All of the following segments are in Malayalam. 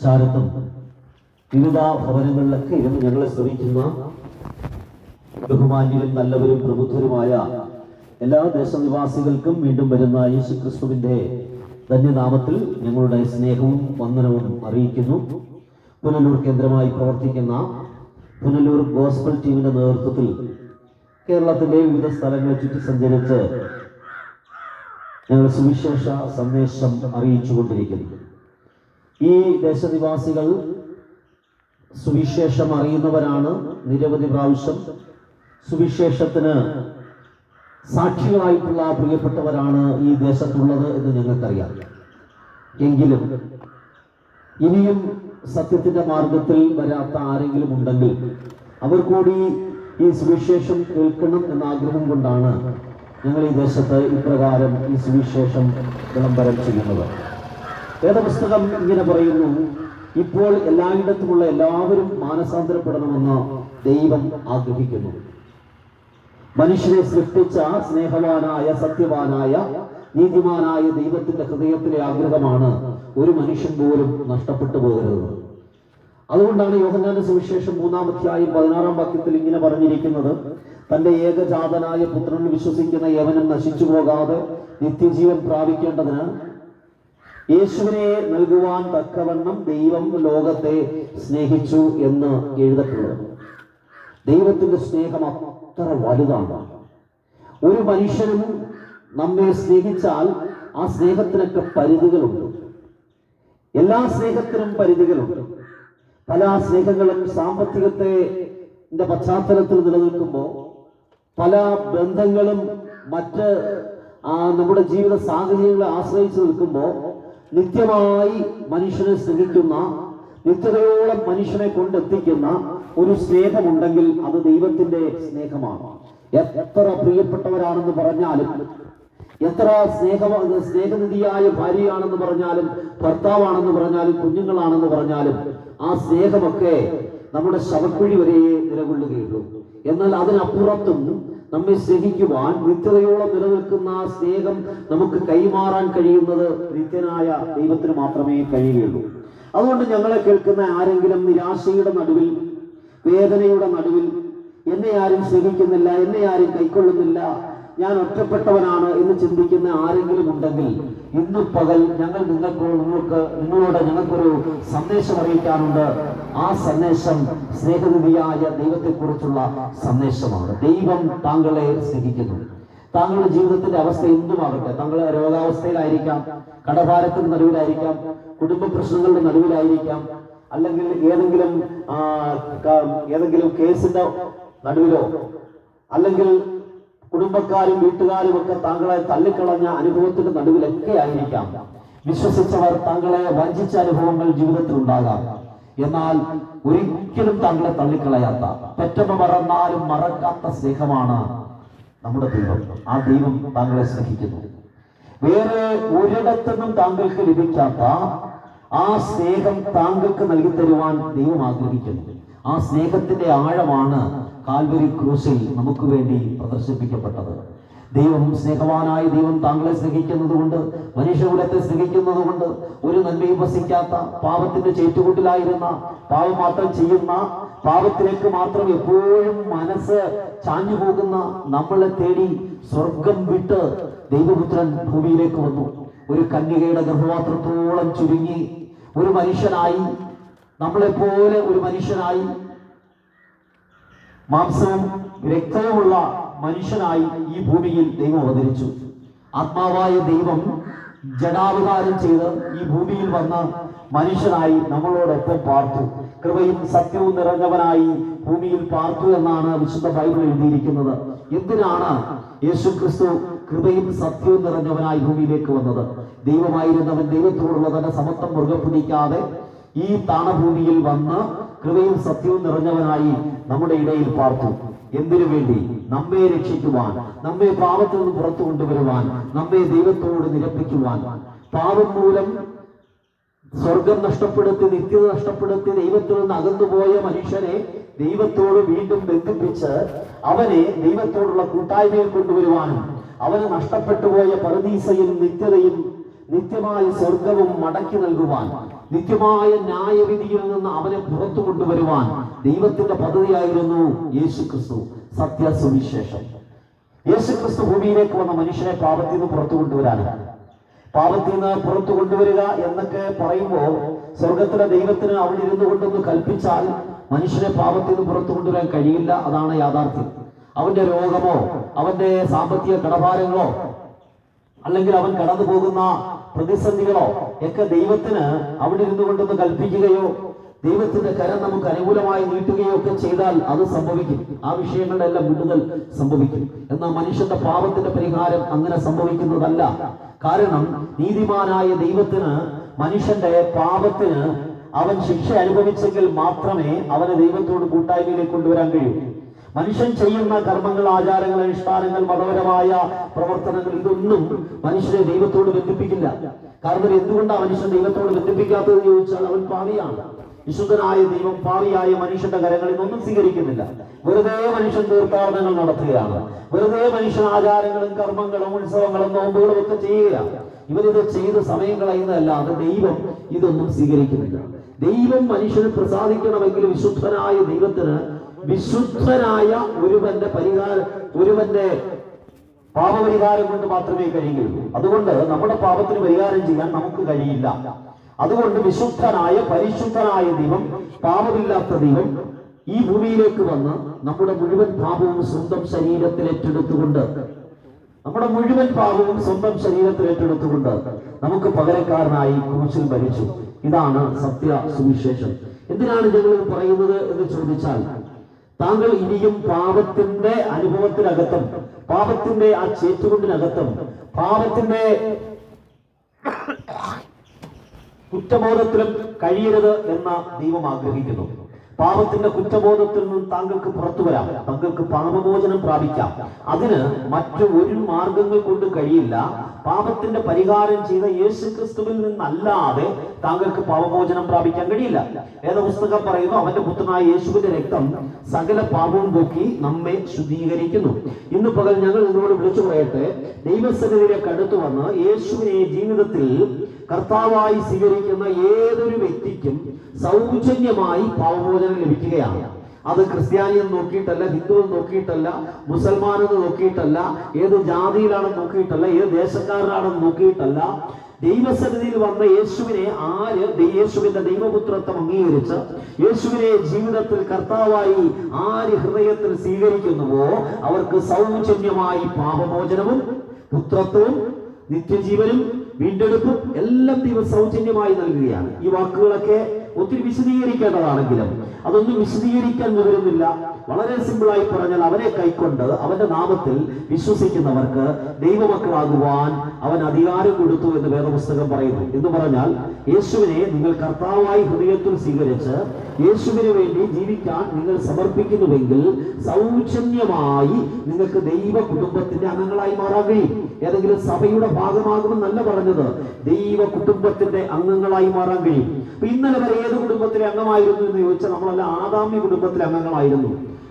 ചാരത്തും വിവിധ ഭവനങ്ങളിലൊക്കെ ഇരുന്ന് ഞങ്ങളെ ശ്രമിക്കുന്ന ബഹുമാന്യരും നല്ലവരും പ്രബുദ്ധരുമായ എല്ലാ ദേശനിവാസികൾക്കും വീണ്ടും വരുന്ന യേശു ക്രിസ്തുവിന്റെ ധന്യനാമത്തിൽ ഞങ്ങളുടെ സ്നേഹവും വന്ദനവും അറിയിക്കുന്നു. പുനലൂർ കേന്ദ്രമായി പ്രവർത്തിക്കുന്ന പുനലൂർ ഗോസ്ബൽ ടീമിന്റെ നേതൃത്വത്തിൽ കേരളത്തിന്റെ വിവിധ സ്ഥലങ്ങളെ ചുറ്റി സഞ്ചരിച്ച് ഞങ്ങൾ സുവിശേഷ സന്ദേശം അറിയിച്ചുകൊണ്ടിരിക്കുന്നു. ഈ ദേശനിവാസികൾ സുവിശേഷം അറിയുന്നവരാണ് നിരവധി പ്രാവശ്യം. സുവിശേഷത്തിന് സാക്ഷികളായിട്ടുള്ള പ്രിയപ്പെട്ടവരാണ് ഈ ദേശത്തുള്ളത് എന്ന് ഞങ്ങൾക്കറിയാം. എങ്കിലും ഇനിയും സത്യത്തിന്റെ മാർഗത്തിൽ വരാത്ത ആരെങ്കിലും ഉണ്ടെങ്കിൽ അവർ കൂടി ഈ സുവിശേഷം കേൾക്കണം എന്ന ആഗ്രഹം കൊണ്ടാണ് ഞങ്ങൾ ഈ ദേശത്ത് ഇപ്രകാരം ഈ സുവിശേഷം വിളംബരം ചെയ്യുന്നത്. വേദപുസ്തകം ഇങ്ങനെ പറയുന്നു ഇപ്പോൾ എല്ലായിടത്തുമുള്ള എല്ലാവരും മാനസാന്തരപ്പെടണമെന്ന് ദൈവം ആഗ്രഹിക്കുന്നു. മനുഷ്യനെ സൃഷ്ടിച്ച സ്നേഹവാനായ സത്യവാനായ നീതിമാനായ ദൈവത്തിന്റെ ഹൃദയത്തിലെ ആഗ്രഹമാണ് ഒരു മനുഷ്യൻ പോലും നഷ്ടപ്പെട്ടു പോകരുത്. അതുകൊണ്ടാണ് യോഹന്നാന്റെ സുവിശേഷം മൂന്നാം അധ്യായം പതിനാറാം വാക്യത്തിൽ ഇങ്ങനെ പറഞ്ഞിരിക്കുന്നത് തന്റെ ഏകജാതനായ പുത്രനിൽ വിശ്വസിക്കുന്ന യവനം നശിച്ചു പോകാതെ നിത്യജീവൻ പ്രാപിക്കേണ്ടതിന് യേശുവിനെ നൽകുവാൻ തക്കവണ്ണം ദൈവം ലോകത്തെ സ്നേഹിച്ചു എന്ന് എഴുതപ്പെടുന്നു. ദൈവത്തിന്റെ സ്നേഹം അത്ര വലുതാണ്. ഒരു മനുഷ്യനും നമ്മെ സ്നേഹിച്ചാൽ ആ സ്നേഹത്തിനൊക്കെ പരിധികളുണ്ട്. എല്ലാ സ്നേഹത്തിനും പരിധികളുണ്ട്. പല സ്നേഹങ്ങളും സാമ്പത്തികത്തെ പശ്ചാത്തലത്തിൽ നിലനിൽക്കുമ്പോൾ പല ബന്ധങ്ങളും മറ്റ് നമ്മുടെ ജീവിത സാഹചര്യങ്ങളെ ആശ്രയിച്ചു നിൽക്കുമ്പോൾ നിത്യമായി മനുഷ്യനെ സ്നേഹിക്കുന്ന നിത്യതയോളം മനുഷ്യനെ കൊണ്ടെത്തിക്കുന്ന ഒരു സ്നേഹമുണ്ടെങ്കിൽ അത് ദൈവത്തിന്റെ സ്നേഹമാണ്. എത്ര പ്രിയപ്പെട്ടവരാണെന്ന് പറഞ്ഞാലും എത്ര സ്നേഹ സ്നേഹനിധിയായ ഭാര്യയാണെന്ന് പറഞ്ഞാലും ഭർത്താവാണെന്ന് പറഞ്ഞാലും കുഞ്ഞുങ്ങളാണെന്ന് പറഞ്ഞാലും ആ സ്നേഹമൊക്കെ നമ്മുടെ ശവക്കുഴി വരെയേ നിലകൊള്ളുകയുള്ളൂ. എന്നാൽ അതിനപ്പുറത്തും നമ്മെ സ്നേഹിക്കുവാൻ നിത്യതയോളം നിലനിൽക്കുന്ന ആ സ്നേഹം നമുക്ക് കൈമാറാൻ കഴിയുന്നത് നിത്യനായ ദൈവത്തിന് മാത്രമേ കഴിയുകയുള്ളൂ. അതുകൊണ്ട് ഞങ്ങളെ കേൾക്കുന്ന ആരെങ്കിലും നിരാശയുടെ നടുവിൽ വേദനയുടെ നടുവിൽ എന്നെ ആരും സ്നേഹിക്കുന്നില്ല എന്നെ ആരും കൈക്കൊള്ളുന്നില്ല ഞാൻ ഒറ്റപ്പെട്ടവനാണ് എന്ന് ചിന്തിക്കുന്ന ആരെങ്കിലും ഉണ്ടെങ്കിൽ ഇന്ന് പകൽ ഞങ്ങൾ നിങ്ങൾക്ക് നിങ്ങൾക്ക് നിങ്ങളോട് ഞങ്ങൾക്കൊരു സന്ദേശം അറിയിക്കാനുണ്ട്. ആ സന്ദേശം സ്നേഹനിധിയായ ദൈവത്തെക്കുറിച്ചുള്ള സന്ദേശമാണ്. ദൈവം താങ്കളെ സ്നേഹിക്കുന്നു. താങ്കളുടെ ജീവിതത്തിന്റെ അവസ്ഥ എന്തുമാകട്ടെ? താങ്കൾ രോഗാവസ്ഥയിലായിരിക്കാം കടഭാരത്തിന് നടുവിലായിരിക്കാം കുടുംബ പ്രശ്നങ്ങളുടെ നടുവിലായിരിക്കാം അല്ലെങ്കിൽ ഏതെങ്കിലും ഏതെങ്കിലും കേസിന്റെ നടുവിലോ അല്ലെങ്കിൽ കുടുംബക്കാരും വീട്ടുകാരും ഒക്കെ താങ്കളെ തള്ളിക്കളഞ്ഞ അനുഭവത്തിന്റെ നടുവിലൊക്കെ ആയിരിക്കാം. വിശ്വസിച്ചവർ താങ്കളെ വഞ്ചിച്ച അനുഭവങ്ങൾ ജീവിതത്തിൽ ഉണ്ടാകാം എന്നാൽ ഒരിക്കലും താങ്കളെ തള്ളിക്കളയാത്ത പെറ്റമ്മ മറന്നാലും മറക്കാത്ത സ്നേഹമാണ് നമ്മുടെ ദൈവം. ആ ദൈവം താങ്കളെ സ്നേഹിക്കുന്നു. വേറെ ഒരിടത്തുനിന്നും താങ്കൾക്ക് ലഭിക്കാത്ത ആ സ്നേഹം താങ്കൾക്ക് നൽകി തരുവാൻ ദൈവം ആഗ്രഹിക്കുന്നു. ആ സ്നേഹത്തിന്റെ ആഴമാണ് കാൽവരി ക്രൂസിൽ നമുക്ക് വേണ്ടി പ്രദർശിപ്പിക്കപ്പെട്ടത്. ദൈവം സ്നേഹവാനായ ദൈവം താങ്കളെ സ്നേഹിക്കുന്നത് കൊണ്ട് മനുഷ്യകുലത്തെ സ്നേഹിക്കുന്നത് കൊണ്ട് ഒരു നന്മയും വസിക്കാത്ത പാപത്തിന്റെ ചേറ്റുകൂട്ടിലായിരുന്ന പാപം മാത്രം ചെയ്യുന്ന പാപത്തിലേക്ക് മാത്രം എപ്പോഴും മനസ്സ് ചാഞ്ഞു പോകുന്ന നമ്മളെ തേടി സ്വർഗം വിട്ട് ദൈവപുത്രൻ ഭൂമിയിലേക്ക് വന്നു. ഒരു കന്യകയുടെ ഗർഭപാത്രത്തോളം ചുരുങ്ങി ഒരു മനുഷ്യനായി നമ്മളെപ്പോലെ ഒരു മനുഷ്യനായി മാംസവും രക്തവുമുള്ള മനുഷ്യനായി ഈ ഭൂമിയിൽ ദൈവം അവതരിച്ചു. ആത്മാവായ ദൈവം ജഡാവതാരം ചെയ്ത് ഈ ഭൂമിയിൽ വന്ന മനുഷ്യനായി നമ്മളോടൊപ്പം പാർത്തു. കൃപയും സത്യവും നിറഞ്ഞവനായി ഭൂമിയിൽ പാർത്തു എന്നാണ് വിശുദ്ധ ബൈബിൾ എഴുതിയിരിക്കുന്നത്. എന്തിനാണ് യേശു ക്രിസ്തു കൃപയും സത്യവും നിറഞ്ഞവനായി ഭൂമിയിലേക്ക് വന്നത്? ദൈവമായിരുന്നവൻ ദൈവത്തോടുള്ള തന്റെ സമത്വം മുറുകെ പിടിക്കാതെ ഈ താണഭൂമിയിൽ വന്ന് കൃപയും സത്യവും നിറഞ്ഞവനായി നമ്മുടെ ഇടയിൽ പാർത്തു. എന്തിനു വേണ്ടി? നമ്മെ രക്ഷിക്കുവാൻ നമ്മെ പാപത്തിൽ നിന്ന് പുറത്തു കൊണ്ടുവരുവാൻ നമ്മെ ദൈവത്തോട് നിരപ്പിക്കുവാൻ. പാപം മൂലം സ്വർഗം നഷ്ടപ്പെടുത്തി നിത്യത നഷ്ടപ്പെടുത്തി ദൈവത്തിൽ നിന്ന് അകന്നുപോയ മനുഷ്യനെ ദൈവത്തോട് വീണ്ടും ബന്ധിപ്പിച്ച് അവനെ ദൈവത്തോടുള്ള കൂട്ടായ്മയിൽ കൊണ്ടുവരുവാനും അവന് നഷ്ടപ്പെട്ടുപോയ പരദീസയും നിത്യതയും നിത്യമായ സ്വർഗവും മടക്കി നൽകുവാൻ നിത്യമായ ന്യായവിധിയിൽ നിന്ന് അവനെ പുറത്തു കൊണ്ടുവരുവാൻ ദൈവത്തിന്റെ പദ്ധതിയായിരുന്നു യേശു ക്രിസ്തു സത്യസുവിശേഷം. യേശു ക്രിസ്തു ഭൂമിയിലേക്ക് വന്ന മനുഷ്യനെ പാപത്തിൽ നിന്ന് പുറത്തു കൊണ്ടുവരാനാണ് പാപത്തിൽ നിന്ന് പുറത്തു കൊണ്ടുവരിക എന്നൊക്കെ പറയുമ്പോൾ സ്വർഗത്തിലെ ദൈവത്തിന് അവിടെ ഇരുന്നു കൊണ്ടൊന്ന് കൽപ്പിച്ചാൽ മനുഷ്യനെ പാപത്തിൽ നിന്ന് പുറത്തു കൊണ്ടുവരാൻ കഴിയില്ല അതാണ് യാഥാർത്ഥ്യം. അവന്റെ രോഗമോ അവന്റെ സാമ്പത്തിക കടഭാരങ്ങളോ അല്ലെങ്കിൽ അവൻ കടന്നു പോകുന്ന പ്രതിസന്ധികളോ ഒക്കെ ദൈവത്തിന് അവിടെ ഇരുന്നു കൊണ്ടൊന്ന് കൽപ്പിക്കുകയോ ദൈവത്തിന്റെ കരം നമുക്ക് അനുകൂലമായി നീട്ടുകയോ ഒക്കെ ചെയ്താൽ അത് സംഭവിക്കും. ആ വിഷയങ്ങളുടെ എല്ലാം വിടുതൽ സംഭവിക്കും. എന്നാൽ മനുഷ്യന്റെ പാപത്തിന്റെ പരിഹാരം അങ്ങനെ സംഭവിക്കുന്നതല്ല. കാരണം നീതിമാനായ ദൈവത്തിന് മനുഷ്യന്റെ പാപത്തിന് അവൻ ശിക്ഷ അനുഭവിച്ചെങ്കിൽ മാത്രമേ അവനെ ദൈവത്തോട് കൂട്ടായ്മയിലേക്ക് കൊണ്ടുവരാൻ കഴിയൂ. മനുഷ്യൻ ചെയ്യുന്ന കർമ്മങ്ങൾ ആചാരങ്ങൾ അനുഷ്ഠാനങ്ങൾ മതപരമായ പ്രവർത്തനങ്ങൾ ഇതൊന്നും മനുഷ്യനെ ദൈവത്തോട് ബന്ധിപ്പിക്കില്ല. കാരണം എന്തുകൊണ്ടാണ് മനുഷ്യൻ ദൈവത്തോട് ബന്ധിപ്പിക്കാത്തത് ചോദിച്ചാൽ അവൻ പാവിയാണ് വിശുദ്ധനായ ദൈവം പാവിയായ മനുഷ്യന്റെ കരങ്ങളിൽ ഒന്നും സ്വീകരിക്കുന്നില്ല. വെറുതെ മനുഷ്യൻ തീർത്ഥാടനങ്ങൾ നടത്തുകയാണ്. വെറുതെ മനുഷ്യൻ ആചാരങ്ങളും കർമ്മങ്ങളും ഉത്സവങ്ങളും നോമ്പുകളും ഒക്കെ ചെയ്യുകയാണ്. ഇവരിത് ചെയ്ത് സമയം കളയുന്നതല്ലാതെ ദൈവം ഇതൊന്നും സ്വീകരിക്കുന്നില്ല. ദൈവം മനുഷ്യന് പ്രസാദിക്കണമെങ്കിൽ വിശുദ്ധനായ ദൈവത്തിന് വിശുദ്ധനായ ഒരുവന്റെ പരിഹാര ഒരുവന്റെ പാപപരിഹാരം കൊണ്ട് മാത്രമേ കഴിയുകയുള്ളൂ. അതുകൊണ്ട് നമ്മുടെ പാപത്തിന് പരിഹാരം ചെയ്യാൻ നമുക്ക് കഴിയില്ല. അതുകൊണ്ട് വിശുദ്ധനായ പരിശുദ്ധനായ ദൈവം പാപമില്ലാത്ത ദൈവം ഈ ഭൂമിയിലേക്ക് വന്ന് നമ്മുടെ മുഴുവൻ പാപവും സ്വന്തം ശരീരത്തിൽ ഏറ്റെടുത്തുകൊണ്ട് നമ്മുടെ മുഴുവൻ പാപവും സ്വന്തം ശരീരത്തിൽ ഏറ്റെടുത്തുകൊണ്ട് നമുക്ക് പകരക്കാരനായി ക്രൂശിൽ ഭരിച്ചു ഇതാണ് സത്യ സുവിശേഷം എന്തിനാണ് ഞങ്ങൾ പറയുന്നത് എന്ന് ചോദിച്ചാൽ താങ്കൾ ഇനിയും പാപത്തിന്റെ അനുഭവത്തിനകത്തും പാപത്തിന്റെ ആ ചേറ്റുകൊണ്ടിനകത്തും പാപത്തിന്റെ കുറ്റബോധത്തിലും കഴിയരുത് എന്ന ദൈവം ആഗ്രഹിക്കുന്നു. പാപത്തിന്റെ കുറ്റബോധത്തിൽ നിന്ന് താങ്കൾക്ക് പുറത്തു വരാം. താങ്കൾക്ക് പാപമോചനം പ്രാപിക്കാം. അതിന് മറ്റു ഒരു മാർഗങ്ങൾ കൊണ്ട് കഴിയില്ല. പാപത്തിന്റെ പരിഹാരം ചെയ്ത യേശു ക്രിസ്തുവിൽ നിന്നല്ലാതെ താങ്കൾക്ക് പാപമോചനം പ്രാപിക്കാൻ കഴിയില്ല. വേദപുസ്തകം പറയുന്നു അവന്റെ പുത്രനായ യേശുവിന്റെ രക്തം സകല പാപവും പോക്കി നമ്മെ ശുദ്ധീകരിക്കുന്നു. ഇന്ന് പകൽ ഞങ്ങൾ നിങ്ങളോട് വിളിച്ചു പറയട്ടെ ദൈവസന്നിധിയിലേക്ക് അടുത്തു വന്ന് യേശുവിനെ ജീവിതത്തിൽ കർത്താവായി സ്വീകരിക്കുന്ന ഏതൊരു വ്യക്തിക്കും സൗജന്യമായി പാവമോചനം ലഭിക്കുകയാണ്. അത് ക്രിസ്ത്യാനിയെന്ന് നോക്കിയിട്ടല്ല ഹിന്ദു എന്ന് നോക്കിയിട്ടല്ല മുസൽമാൻ എന്ന് നോക്കിയിട്ടല്ല ഏത് ജാതിയിലാണെന്ന് നോക്കിയിട്ടല്ല ഏത് ദേശക്കാരനാണെന്ന് നോക്കിയിട്ടല്ല. ദൈവസന്നിധിയിൽ വന്ന യേശുവിനെ ആര് യേശുവിന്റെ ദൈവപുത്രത്വം അംഗീകരിച്ച് യേശുവിനെ ജീവിതത്തിൽ കർത്താവായി ആര് ഹൃദയത്തിൽ സ്വീകരിക്കുന്നുവോ അവർക്ക് സൗജന്യമായി പാപമോചനവും പുത്രത്വവും നിത്യജീവനും വീണ്ടെടുപ്പും എല്ലാം ദൈവം സൗജന്യമായി നൽകുകയാണ്. ഈ വാക്കുകളൊക്കെ ഒത്തിരി വിശദീകരിക്കേണ്ടതാണെങ്കിലും അതൊന്നും വിശദീകരിക്കാൻ വിവരുന്നില്ല വളരെ സിമ്പിളായി പറഞ്ഞാൽ അവനെ കൈക്കൊണ്ട് അവന്റെ നാമത്തിൽ വിശ്വസിക്കുന്നവർക്ക് ദൈവമക്കളാകുവാൻ അവൻ അധികാരം കൊടുത്തു എന്ന് വേദപുസ്തകം പറയുന്നു. എന്ന് പറഞ്ഞാൽ യേശുവിനെ നിങ്ങൾ കർത്താവായി ഹൃദയത്തിൽ സ്വീകരിച്ച് യേശുവിന് വേണ്ടി ജീവിക്കാൻ നിങ്ങൾ സമർപ്പിക്കുന്നുവെങ്കിൽ സൗജന്യമായി നിങ്ങൾക്ക് ദൈവ കുടുംബത്തിന്റെ അംഗങ്ങളായി മാറാൻ കഴിയും. ഏതെങ്കിലും സഭയുടെ ഭാഗമാകുമെന്നല്ല പറഞ്ഞത് ദൈവ കുടുംബത്തിന്റെ അംഗങ്ങളായി മാറാൻ കഴിയും. ഇന്നലെ വരെ ഏത് കുടുംബത്തിലെ അംഗമായിരുന്നു എന്ന് ചോദിച്ചാൽ നമ്മളെല്ലാം ആദാമ്യ കുടുംബത്തിലെ അംഗങ്ങളായിരുന്നു.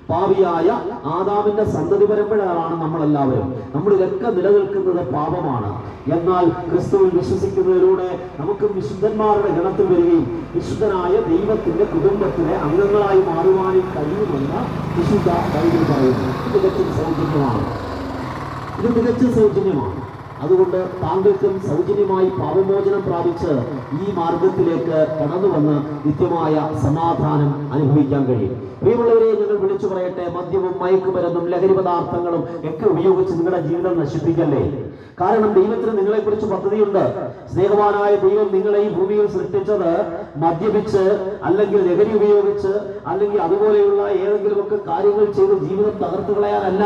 പാവിയായ ആദാമിന്റെ സന്തതി പരമ്പരകളാണ് നമ്മളെല്ലാവരും. നമ്മളിതൊക്കെ നിലനിൽക്കുന്നത് പാപമാണ്. എന്നാൽ ക്രിസ്തുവിൽ വിശ്വസിക്കുന്നതിലൂടെ നമുക്ക് വിശുദ്ധന്മാരുടെ ഗണത്തിൽ വരികയും വിശുദ്ധനായ ദൈവത്തിന്റെ കുടുംബത്തിലെ അംഗങ്ങളായി മാറുവാനും കഴിയുമെന്ന് വിശുദ്ധ ബൈബിൾ പറയുന്നു. ഇത് തികച്ചും സൗജന്യമാണ്. ഇത് തികച്ചും സൗജന്യമാണ്. അതുകൊണ്ട് താങ്കൾക്കും സൗജന്യമായി പാപമോചനം പ്രാപിച്ച് ഈ മാർഗത്തിലേക്ക് കടന്നു വന്ന് നിത്യമായ സമാധാനം അനുഭവിക്കാൻ കഴിയും. പ്രിയമുള്ളവരെ ഞങ്ങൾ വിളിച്ചു പറയട്ടെ മദ്യവും മയക്കുമരുന്നും ലഹരി പദാർത്ഥങ്ങളും ഒക്കെ ഉപയോഗിച്ച് നിങ്ങളുടെ ജീവിതം നശിപ്പിക്കല്ലേ? കാരണം ദൈവത്തിന് നിങ്ങളെ കുറിച്ച് പദ്ധതിയുണ്ട്. സ്നേഹവാനായ ദൈവം നിങ്ങളെ ഈ ഭൂമിയിൽ സൃഷ്ടിച്ചത് മദ്യപിച്ച് അല്ലെങ്കിൽ ലഹരി ഉപയോഗിച്ച് അല്ലെങ്കിൽ അതുപോലെയുള്ള ഏതെങ്കിലുമൊക്കെ കാര്യങ്ങൾ ചെയ്ത് ജീവിതം തകർത്തു കളയാനല്ല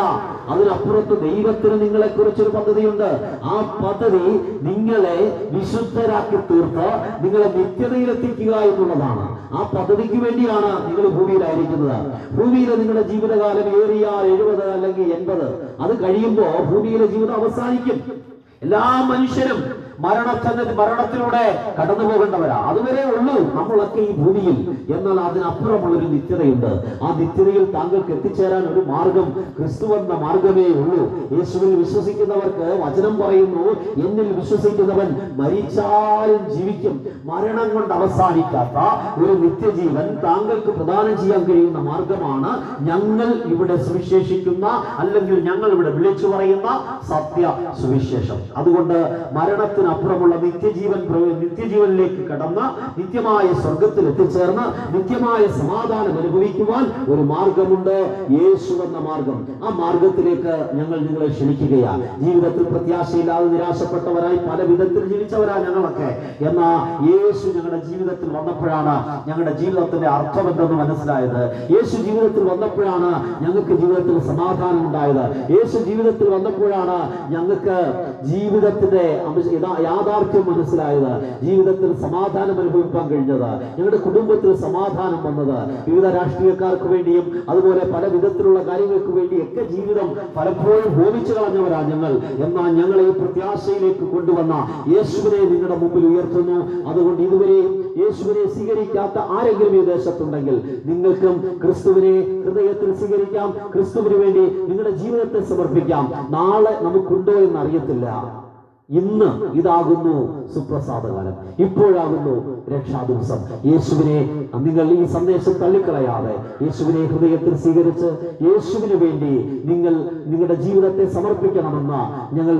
അതിനപ്പുറത്ത് ദൈവത്തിന് നിങ്ങളെ കുറിച്ചൊരു പദ്ധതിയുണ്ട്. ആ പദ്ധതി നിങ്ങളെ വിശുദ്ധരാക്കി തീർത്ത് നിങ്ങളെ നിത്യതയിലെത്തിക്കുക എന്നുള്ളതാണ്. ആ പദ്ധതിക്ക് വേണ്ടിയാണ് നിങ്ങൾ ഭൂമിയിലായിരിക്കുന്നത്. ഭൂമിയിൽ നിങ്ങളുടെ ജീവിതകാലം ഏറിയാൽ എഴുപത് അല്ലെങ്കിൽ എൺപത്. അത് കഴിയുമ്പോൾ ഭൂമിയിലെ ജീവിതം അവസാനിക്കും. എല്ലാ മനുഷ്യരും മരണത്തിന് മരണത്തിലൂടെ കടന്നു പോകേണ്ടവരാ അതുവരെ ഉള്ളൂ നമ്മളൊക്കെ ഈ ഭൂമിയിൽ. എന്നാൽ അതിനപ്പുറമുള്ളൊരു നിത്യതയുണ്ട്. ആ നിത്യതയിൽ താങ്കൾക്ക് എത്തിച്ചേരാൻ ഒരു മാർഗം ക്രിസ്തു എന്ന മാർഗമേ ഉള്ളൂ. യേശുവിൽ വിശ്വസിക്കുന്നവർക്ക് വചനം പറയുന്നു എന്നിൽ വിശ്വസിക്കുന്നവൻ മരിച്ചാലും ജീവിക്കും. മരണം കൊണ്ട് അവസാനിക്കാത്ത ഒരു നിത്യജീവൻ താങ്കൾക്ക് പ്രദാനം ചെയ്യാൻ കഴിയുന്ന മാർഗമാണ് ഞങ്ങൾ ഇവിടെ സുവിശേഷിക്കുന്ന അല്ലെങ്കിൽ ഞങ്ങൾ ഇവിടെ വിളിച്ചു പറയുന്ന സത്യ സുവിശേഷം. അതുകൊണ്ട് മരണത്തിനപ്പുറമുള്ള നിത്യജീവൻ നിത്യജീവനിലേക്ക് കടന്ന് നിത്യമായ സ്വർഗത്തിൽ എത്തിച്ചേർന്ന് നിത്യമായ സമാധാനം അനുഭവിക്കുവാൻ ഒരു മാർഗമുണ്ട്. യേശു എന്ന മാർഗം. ആ മാർഗത്തിലേക്ക് ഞങ്ങൾ നിങ്ങളെ ക്ഷണിക്കുകയാണ്. ജീവിതത്തിൽ പ്രത്യാശയില്ലാതെ നിരാശപ്പെട്ടവരായി പല വിധത്തിൽ ജീവിച്ചവരാ ഞങ്ങളൊക്കെ. എന്നാ യേശു ഞങ്ങളുടെ ജീവിതത്തിൽ വന്നപ്പോഴാണ് ഞങ്ങളുടെ ജീവിതത്തിന്റെ അർത്ഥം എന്തെന്ന് മനസ്സിലായത്. യേശു ജീവിതത്തിൽ വന്നപ്പോഴാണ് ഞങ്ങൾക്ക് ജീവിതത്തിൽ സമാധാനം ഉണ്ടായത്. യേശു ജീവിതത്തിൽ വന്നപ്പോഴാണ് ഞങ്ങൾക്ക് ജീവിതത്തിന്റെ യഥാ- യാഥാർത്ഥ്യം മനസ്സിലായത് ജീവിതത്തിൽ സമാധാനം അനുഭവിക്കാൻ കഴിഞ്ഞത്. ഞങ്ങളുടെ കുടുംബത്തിൽ സമാധാനം വന്നത്. വിവിധ രാഷ്ട്രീയക്കാർക്ക് വേണ്ടിയും അതുപോലെ പല വിധത്തിലുള്ള കാര്യങ്ങൾക്ക് വേണ്ടിയൊക്കെ ജീവിതം പലപ്പോഴും ഹോമിച്ചു കളഞ്ഞവരാ ഞങ്ങൾ. എന്നാൽ ഞങ്ങളെ ഈ പ്രത്യാശയിലേക്ക് കൊണ്ടുവന്ന യേശുവിനെ നിങ്ങളുടെ മുമ്പിൽ ഉയർത്തുന്നു. അതുകൊണ്ട് ഇതുവരെയും യേശുവിനെ സ്വീകരിക്കാത്ത ആരെങ്കിലും ഈ ദേശത്തുണ്ടെങ്കിൽ നിങ്ങൾക്കും ക്രിസ്തുവിനെ ഹൃദയത്തിൽ സ്വീകരിക്കാം. ക്രിസ്തുവിന് വേണ്ടി നിങ്ങളുടെ ജീവിതത്തെ സമർപ്പിക്കാം. നാളെ നമുക്കുണ്ടോ എന്ന് അറിയത്തില്ല ഇന്ന് ഇതാകുന്നു സുപ്രസാദകാലം. ഇപ്പോഴാകുന്നു രക്ഷാദിവസം. യേശുവിനെ നിങ്ങൾ ഈ സന്ദേശം തള്ളിക്കളയാതെ യേശുവിനെ ഹൃദയത്തിൽ സ്വീകരിച്ച് യേശുവിന് വേണ്ടി നിങ്ങൾ നിങ്ങളുടെ ജീവിതത്തെ സമർപ്പിക്കണമെന്ന് ഞങ്ങൾ